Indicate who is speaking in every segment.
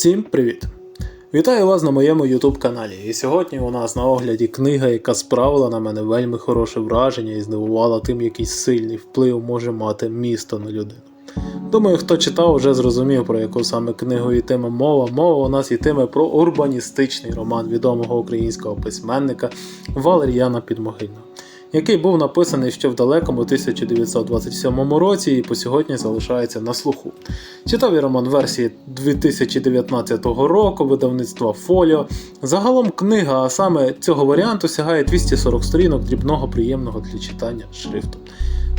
Speaker 1: Всім привіт! Вітаю вас на моєму YouTube каналі. І сьогодні у нас на огляді книга, яка справила на мене вельми хороше враження і здивувала тим, який сильний вплив може мати місто на людину. Думаю, хто читав, вже зрозумів, про яку саме книгу йтиме мова. Мова у нас йтиме про урбаністичний роман відомого українського письменника Валеріяна Підмогильного, який був написаний ще в далекому 1927 році і по сьогодні залишається на слуху. Читав роман версії 2019 року, видавництва Фоліо. Загалом книга, а саме цього варіанту, сягає 240 сторінок дрібного приємного для читання шрифту.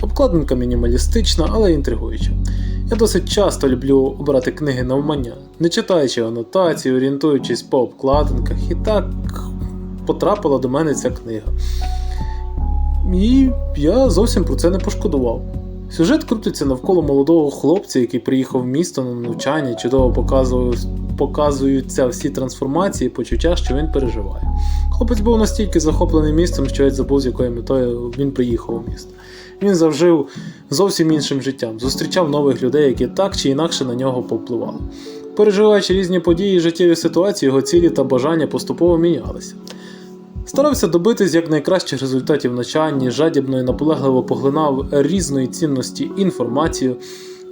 Speaker 1: Обкладинка мінімалістична, але інтригуюча. Я досить часто люблю обирати книги навмання, не читаючи анотації, орієнтуючись по обкладинках, і так потрапила до мене ця книга. І я зовсім про це не пошкодував. Сюжет крутиться навколо молодого хлопця, який приїхав в місто на навчання, чудово показуються всі трансформації і почуття, що він переживає. Хлопець був настільки захоплений містом, що я забув, з якою метою він приїхав у місто. Він завжив зовсім іншим життям, зустрічав нових людей, які так чи інакше на нього повпливали. Переживаючи різні події життєві ситуації, його цілі та бажання поступово мінялися. Старався добитись якнайкращих результатів навчанні, жадібно і наполегливо поглинав різної цінності інформацію.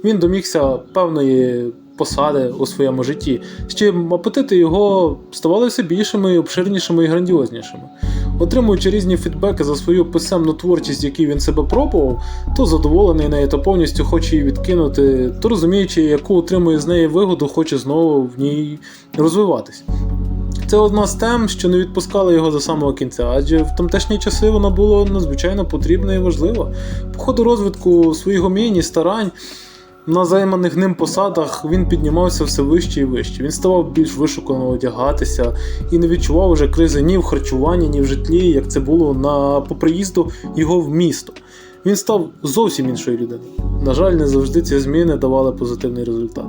Speaker 1: Він домігся певної посади у своєму житті, з чим апетити його ставали все більшими, обширнішими і грандіознішими. Отримуючи різні фідбеки за свою писемну творчість, які він себе пробував, то задоволений нею та повністю хоче її відкинути, то розуміючи, яку отримує з неї вигоду, хоче знову в ній розвиватись. Це одна з тем, що не відпускала його до самого кінця, адже в тамтешні часи вона була надзвичайно потрібна і важлива. По ходу розвитку своїх умінь і старань на займаних ним посадах він піднімався все вище і вище. Він ставав більш вишукано одягатися і не відчував уже кризи ні в харчуванні, ні в житлі, як це було на по приїзду його в місто. Він став зовсім іншою людиною. На жаль, не завжди ці зміни давали позитивний результат.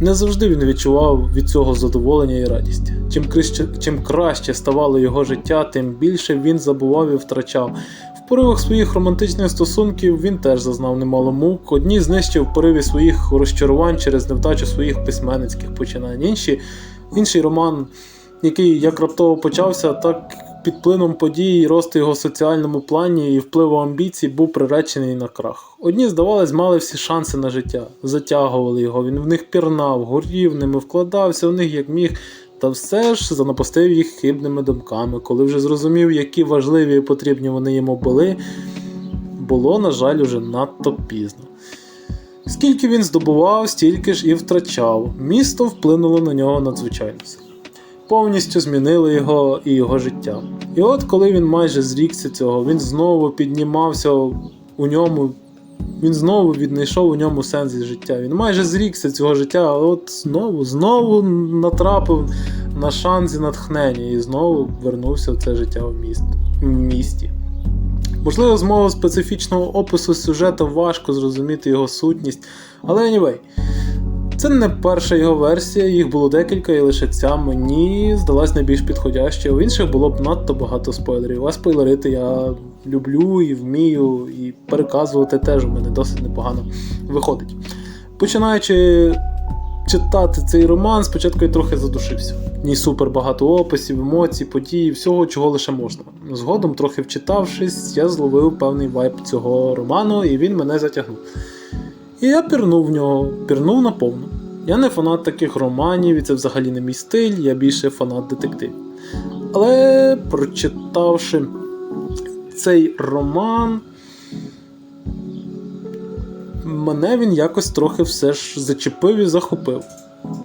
Speaker 1: Не завжди він відчував від цього задоволення і радість. Чим краще, чим краще ставало його життя, тим більше він забував і втрачав. В поривах своїх романтичних стосунків він теж зазнав немало мук. Одні знищив в пориві своїх розчарувань через невдачу своїх письменницьких починань. Інші, інший роман, який як раптово почався, так під плином подій, росту його соціальному плані і впливу амбіцій був приречений на крах. Одні, здавалось, мали всі шанси на життя, затягували його, він в них пірнав, горів ними, вкладався в них як міг. Та все ж занапастив їх хибними думками, коли вже зрозумів, які важливі і потрібні вони йому були, було, на жаль, уже надто пізно. Скільки він здобував, стільки ж і втрачав. Місто вплинуло на нього надзвичайно. Повністю змінило його і його життя. І от коли він майже зрікся цього, він знову піднімався у ньому, він знову віднайшов у ньому сенс життя. Він майже зрікся цього життя, але от знову, знову натрапив на шанс і натхнення і знову вернувся в це життя в, міст, в місті. Можливо, з мого специфічного опису сюжету важко зрозуміти його сутність, але anyway, це не перша його версія, їх було декілька, і лише ця мені здалась найбільш підходяща. У інших було б надто багато спойлерів. А спойлерити я люблю і вмію, і переказувати теж у мене досить непогано виходить. Починаючи читати цей роман, спочатку я трохи задушився. В ній супер багато описів, емоцій, подій, всього, чого лише можна. Згодом, трохи вчитавшись, я зловив певний вайб цього роману, і він мене затягнув. І я пірнув в нього, пірнув наповну. Я не фанат таких романів, і це взагалі не мій стиль, я більше фанат детективів. Але прочитавши цей роман, мене він якось трохи все ж зачепив і захопив.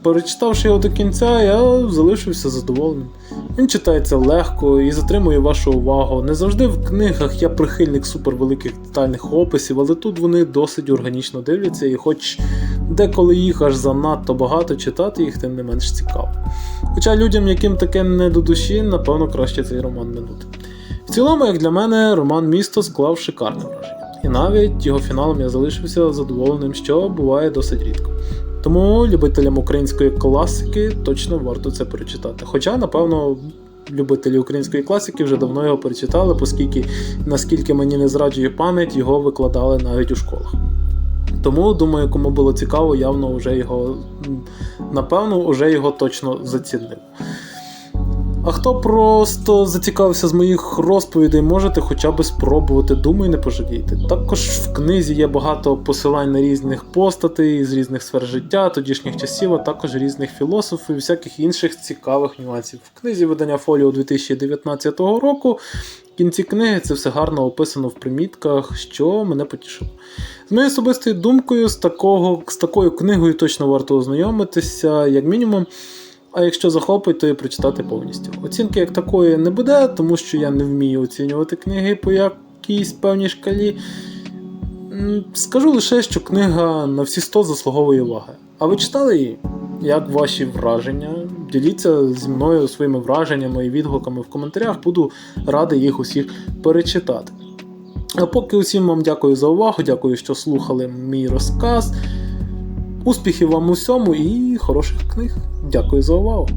Speaker 1: Перечитавши його до кінця, я залишився задоволеним. Він читається легко і затримує вашу увагу. Не завжди в книгах я прихильник супервеликих детальних описів, але тут вони досить органічно дивляться, і хоч деколи їх аж занадто багато читати, їх тим не менш цікаво. Хоча людям, яким таке не до душі, напевно, краще цей роман минути. В цілому, як для мене, роман Місто склав шикарне враження. І навіть його фіналом я залишився задоволеним, що буває досить рідко. Тому любителям української класики точно варто це перечитати. Хоча, напевно, любителі української класики вже давно його перечитали, оскільки, наскільки мені не зраджує пам'ять, його викладали навіть у школах. Тому, думаю, кому було цікаво, явно вже його, напевно, вже його точно зацінив. А хто просто зацікавився з моїх розповідей, можете хоча б спробувати, думаю, не пожалієте. Також в книзі є багато посилань на різних постатей з різних сфер життя, тодішніх часів, а також різних філософів і всяких інших цікавих нюансів. В книзі видання Фоліо 2019 року. В кінці книги це все гарно описано в примітках, що мене потішило. З моєю особистою думкою, з, такого, з такою книгою точно варто ознайомитися, як мінімум. А якщо захопить, то і прочитати повністю. Оцінки як такої не буде, тому що я не вмію оцінювати книги по якійсь певній шкалі. Скажу лише, що книга на всі 100 заслуговує уваги. А ви читали її? Як ваші враження? Діліться зі мною своїми враженнями і відгуками в коментарях, буду радий їх усіх перечитати. А поки усім вам дякую за увагу, дякую, що слухали мій розказ. Успіхів вам у всьому і хороших книг. Дякую за увагу.